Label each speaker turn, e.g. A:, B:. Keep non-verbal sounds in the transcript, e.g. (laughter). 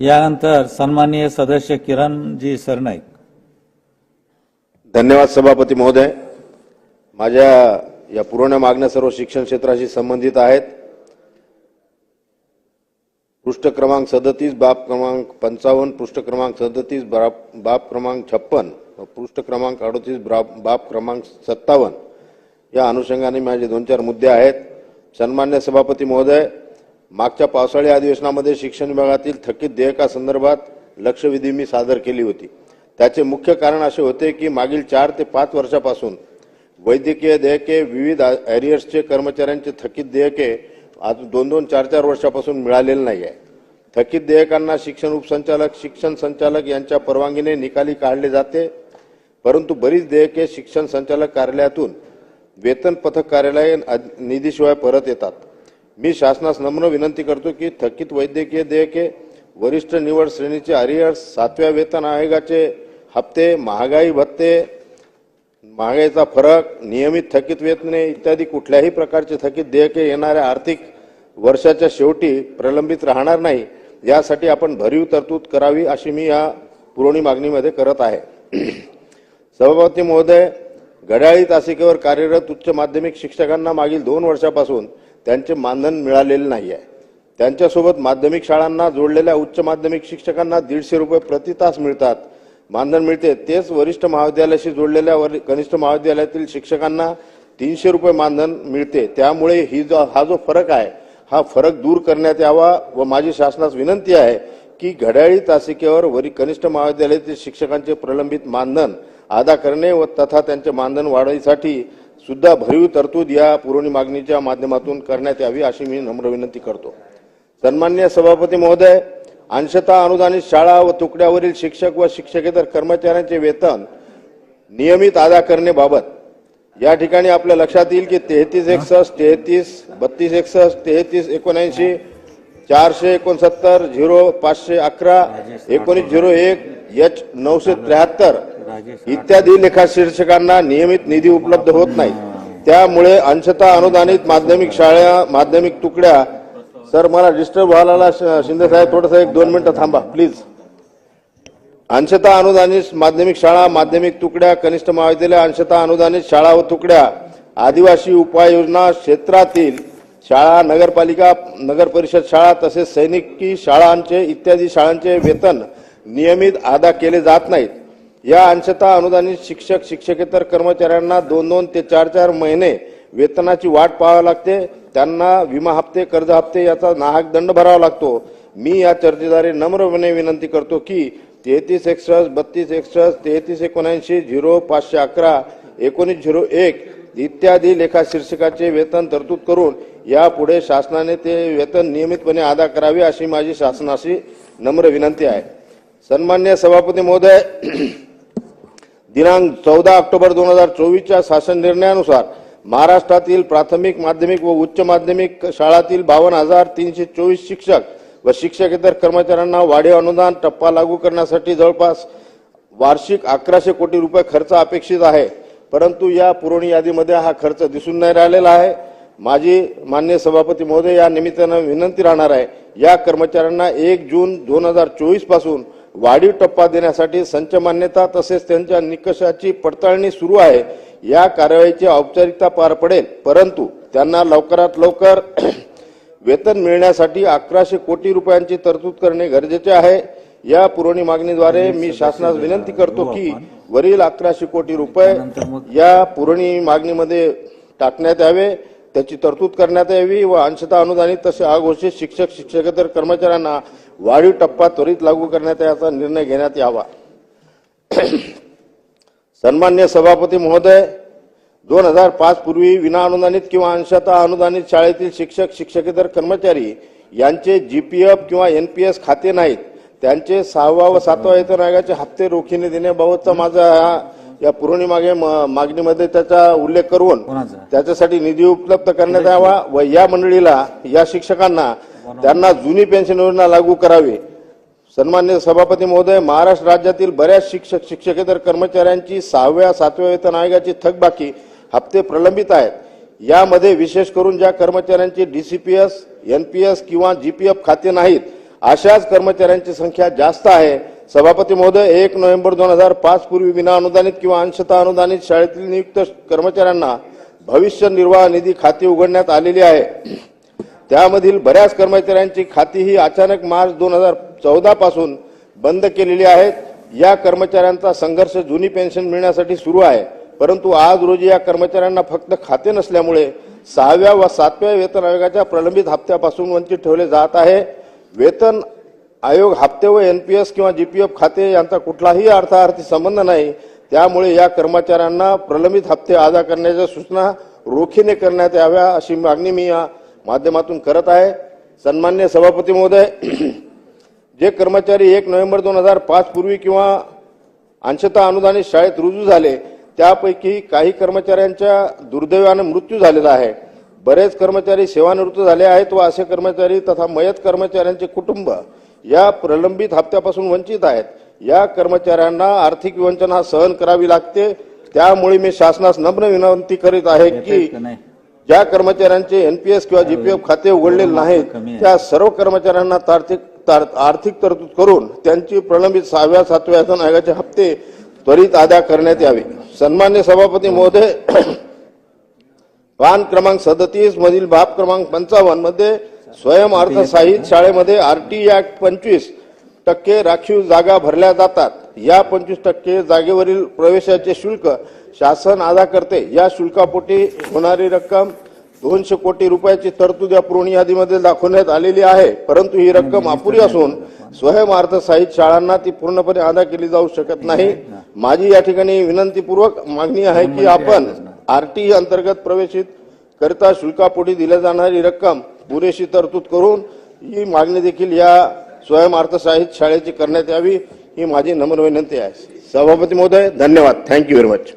A: यानंतर सन्माननीय सदस्य किरणजी सरनाईक.
B: धन्यवाद सभापती महोदय. माझ्या या पुरवण्या मागण्या सर्व शिक्षण क्षेत्राशी संबंधित आहेत. पृष्ठ क्रमांक सदतीस बाब क्रमांक पंचावन्न पृष्ठ क्रमांक सदतीस बाब बाब क्रमांक छप्पन पृष्ठ क्रमांक अडतीस बाब बाब क्रमांक सत्तावन्न. या अनुषंगाने माझे दोन चार मुद्दे आहेत. सन्मान्य सभापती महोदय मागच्या पावसाळी अधिवेशनामध्ये शिक्षण विभागातील थकीत देयकासंदर्भात लक्षवेधी मी सादर केली होती. त्याचे मुख्य कारण असे होते की मागील चार ते पाच वर्षापासून वैद्यकीय देयके विविध एरियर्सचे कर्मचाऱ्यांचे थकीत देयके आज दोन दोन चार चार वर्षापासून मिळालेले नाही आहे. थकीत देयकांना शिक्षण उपसंचालक शिक्षण संचालक यांच्या परवानगीने निकाली काढले जाते. परंतु बरीच देयके शिक्षण संचालक कार्यालयातून वेतन पथक कार्यालय निधीशिवाय परत येतात. मी शासनास नम्र विनंती करतो की थकीत वैद्यकीय देयके वरिष्ठ निवड श्रेणीचे अरियर्स सातव्या वेतन आयोगाचे हप्ते महागाई भत्ते महागाईचा फरक नियमित थकीत वेतने इत्यादी कुठल्याही प्रकारचे थकीत देयके येणाऱ्या आर्थिक वर्षाच्या शेवटी प्रलंबित राहणार नाही. यासाठी आपण भरीव तरतूद करावी अशी मी या पुरवणी मागणीमध्ये करत आहे. सभापती महोदय घड्याळी तासिकेवर कार्यरत उच्च माध्यमिक शिक्षकांना मागील दोन वर्षापासून त्यांचे मानधन मिळालेले नाही आहे त्यांच्यासोबत माध्यमिक शाळांना जोडलेल्या उच्च माध्यमिक शिक्षकांना दीडशे रुपये प्रति तास मिळतात. मानधन मिळते तेच वरिष्ठ महाविद्यालयाशी जोडलेल्या वरि- कनिष्ठ महाविद्यालयातील शिक्षकांना तीनशे रुपये मानधन मिळते. त्यामुळे ही जो हा जो फरक आहे हा फरक दूर करण्यात यावा व माझी शासनास विनंती आहे की घड्याळी तासिकेवर वरी कनिष्ठ महाविद्यालयातील शिक्षकांचे प्रलंबित मानधन अदा करणे व तथा त्यांचे मानधन वाढवण्यासाठी सुद्धा भरीव तरतूद या पुरवणी मागणीच्या माध्यमातून करण्यात यावी अशी मी नम्र विनंती करतो. सन्मान्य सभापती महोदय अंशतः अनुदानित शाळा व तुकड्यावरील शिक्षक व शिक्षकेतर कर्मचाऱ्यांचे वेतन नियमित अदा करण्याबाबत. या ठिकाणी आपल्या लक्षात येईल की तेहतीस एकसष्ट तेहतीस बत्तीस एकसष्ट तेहतीस एकोणऐंशी चारशे एकोणसत्तर झिरो पाचशे अकरा एकोणीस झिरो एक एच नऊशे त्र्याहत्तर इत्यादी लेखा शीर्षकांना नियमित निधी उपलब्ध होत नाही. त्यामुळे अंशतः अनुदानित माध्यमिक शाळा माध्यमिक तुकड्या. सर मला डिस्टर्ब व्हायला शिंदे साहेब थोडस एक दोन मिनिटं थांबा प्लीज अंशतः अनुदानित माध्यमिक शाळा माध्यमिक तुकड्या कनिष्ठ महाविद्यालय अंशतः अनुदानित शाळा व तुकड्या. आदिवासी उपाययोजना क्षेत्रातील शाळा नगरपालिका नगर परिषद शाळा तसेच सैनिकी शाळांचे इत्यादी शाळांचे वेतन नियमित अदा केले जात नाहीत. या अंशतः अनुदानित शिक्षक शिक्षकेतर कर्मचाऱ्यांना दोन दोन ते चार चार महिने वेतनाची वाट पाहावी लागते. त्यांना विमा हप्ते कर्ज हप्ते याचा नाहक दंड भरावा लागतो. मी या चर्चेद्वारे नम्रपणे विनंती करतो की तेहतीस एकसष्ट बत्तीस एकसष्ट तेहतीस एकोणऐंशी झिरो पाचशे अकरा एकोणीस झिरो एक इत्यादी लेखा शीर्षकाचे वेतन तरतूद करून यापुढे शासनाने ते वेतन नियमितपणे अदा करावे अशी माझी शासनाशी नम्र विनंती आहे. सन्मान्य सभापती महोदय दिनांक चौदा ऑक्टोबर दोन हजार चोवीसच्या शासन निर्णयानुसार महाराष्ट्रातील प्राथमिक माध्यमिक व उच्च माध्यमिक शाळातील बावन्न हजार तीनशे चोवीस शिक्षक व शिक्षकेतर कर्मचाऱ्यांना वाढीव अनुदान टप्पा लागू करण्यासाठी जवळपास वार्षिक अकराशे कोटी रुपये खर्च अपेक्षित आहे. परंतु या पुरवणी यादीमध्ये हा खर्च दिसून नाही राहिलेला आहे. माझी मान्य सभापती महोदय या निमित्तानं विनंती राहणार आहे. या कर्मचाऱ्यांना एक जून दोन हजार चोवीसपासून वाढीव टप्पा देण्यासाठी संच मान्यता तसेच त्यांच्या निकषाची पडताळणी सुरू आहे. या कार्यवाहीची औपचारिकता पार पडेल. परंतु त्यांना लवकरात लवकर (clears throat) वेतन मिळण्यासाठी अकराशे कोटी रुपयांची तरतूद करणे गरजेचे आहे. या पुरवणी मागणीद्वारे मी शासनास विनंती करतो की वरील अकराशे कोटी रुपये या पुरवणी मागणीमध्ये टाकण्यात यावे. त्याची तरतूद करण्यात यावी व अंशतः अनुदानित तसे अघोषित शिक्षक शिक्षकेतर कर्मचाऱ्यांना वाढीव टप्पा त्वरित लागू करण्यात याचा निर्णय घेण्यात यावा सन्मान्य सभापती महोदय दोन हजार पाच पूर्वी विनाअनुदानित किंवा अंशतः अनुदानित शाळेतील शिक्षक शिक्षकेतर कर्मचारी यांचे जीपीएफ किंवा एनपीएस खाते नाहीत त्यांचे सहावा व सातवा वेतन आयोगाचे हप्ते रोखीने देण्याबाबतचा माझा या पुरवणी मागे मागणीमध्ये त्याचा उल्लेख करून? त्याच्यासाठी निधी उपलब्ध करण्यात यावा व या मंडळीला या शिक्षकांना त्यांना जुनी पेन्शन योजना लागू करावी. सन्मान्य सभापती महोदय महाराष्ट्र राज्यातील बऱ्याच शिक्षक शिक्षकेतर कर्मचाऱ्यांची सहाव्या सातव्या वेतन आयोगाची थकबाकी हप्ते प्रलंबित आहेत. यामध्ये विशेष करून ज्या कर्मचाऱ्यांचे डीसीपीएस एनपीएस किंवा जीपीएफ खाते नाहीत अशाच कर्मचाऱ्यांची संख्या जास्त आहे. सभापती महोदय एक नोव्हेंबर दोन हजार पाच पूर्वी विना अनुदानित किंवा अंशतः अनुदानित शाळेतील नियुक्त कर्मचाऱ्यांना भविष्य निर्वाह निधी खाते उघडण्यात आलेली आहे. त्यामधील बऱ्याच कर्मचाऱ्यांची खाती ही अचानक मार्च दोन हजार चौदा पासून बंद केलेली आहेत. या कर्मचाऱ्यांचा संघर्ष जुनी पेन्शन मिळण्यासाठी सुरू आहे. परंतु आज रोजी या कर्मचाऱ्यांना फक्त खाते नसल्यामुळे सहाव्या व सातव्या वेतन आयोगाच्या प्रलंबित हप्त्यापासून वंचित ठेवले जात आहे. वेतन आयोग हप्ते व एन पी एस किंवा जी पी एफ खाते यांचा कुठलाही अर्थार्थी संबंध नाही. त्यामुळे या कर्मचाऱ्यांना प्रलंबित हप्ते अदा करण्याच्या सूचना रोखीने करण्यात याव्या अशी मागणी मी या माध्यमातून करत आहे. सन्मान्य सभापती महोदय (clears throat) जे कर्मचारी एक नोव्हेंबर दोन हजार पाच पूर्वी किंवा अंशतः अनुदानित शाळेत रुजू झाले त्यापैकी काही कर्मचाऱ्यांच्या दुर्दैवाने मृत्यू झालेला आहे. बरेच कर्मचारी सेवानिवृत्त झाले आहेत व असे कर्मचारी तथा मयत कर्मचाऱ्यांचे कुटुंब या प्रलंबित हप्त्यापासून वंचित आहेत. या कर्मचाऱ्यांना आर्थिक वंचना सहन करावी लागते. त्यामुळे मी शासनास नम्र विनंती करीत आहे की ज्या कर्मचाऱ्यांचे एनपीएस किंवा जीपीएफ खाते उघडलेले नाहीत
A: कमी आहे.
B: त्या सर्व कर्मचाऱ्यांना तार्थिक तार- आर्थिक तरतूद करून त्यांची प्रलंबित सहाव्या सातव्या वेतन आयोगाचे हप्ते त्वरित अदा करण्यात यावे. सन्मान्य सभापती महोदय (clears throat) पान क्रमांक सदतीस मधील बाब क्रमांक पंचावन्नमध्ये स्वयं अर्थसहाय्यित शाळेमध्ये आरटी ऍक्ट पंचवीस टक्के राखीव जागा भरल्या जातात. या पंचवीस टक्के जागेवरील प्रवेशाचे शुल्क शासन अदा करते. या शुल्कापोटी होणारी रक्कम दोनशे कोटी रुपयाची तरतूद या पुरवणी यादीमध्ये दाखवण्यात आलेली आहे. परंतु ही रक्कम अपुरी असून स्वयं अर्थसहाय्यित शाळांना ती पूर्णपणे अदा केली जाऊ शकत नाही. माझी या ठिकाणी विनंतीपूर्वक मागणी आहे की आपण आरटी अंतर्गत प्रवेशित करिता शुल्कापोटी दिल्या जाणारी रक्कम पुरेशी तरतूद करून ही मागणी देखील या स्वयं अर्थसहाय्यित शाळेची करण्यात यावी ही माझी नम्र विनंती आहे. सभापती महोदय धन्यवाद. Thank you very much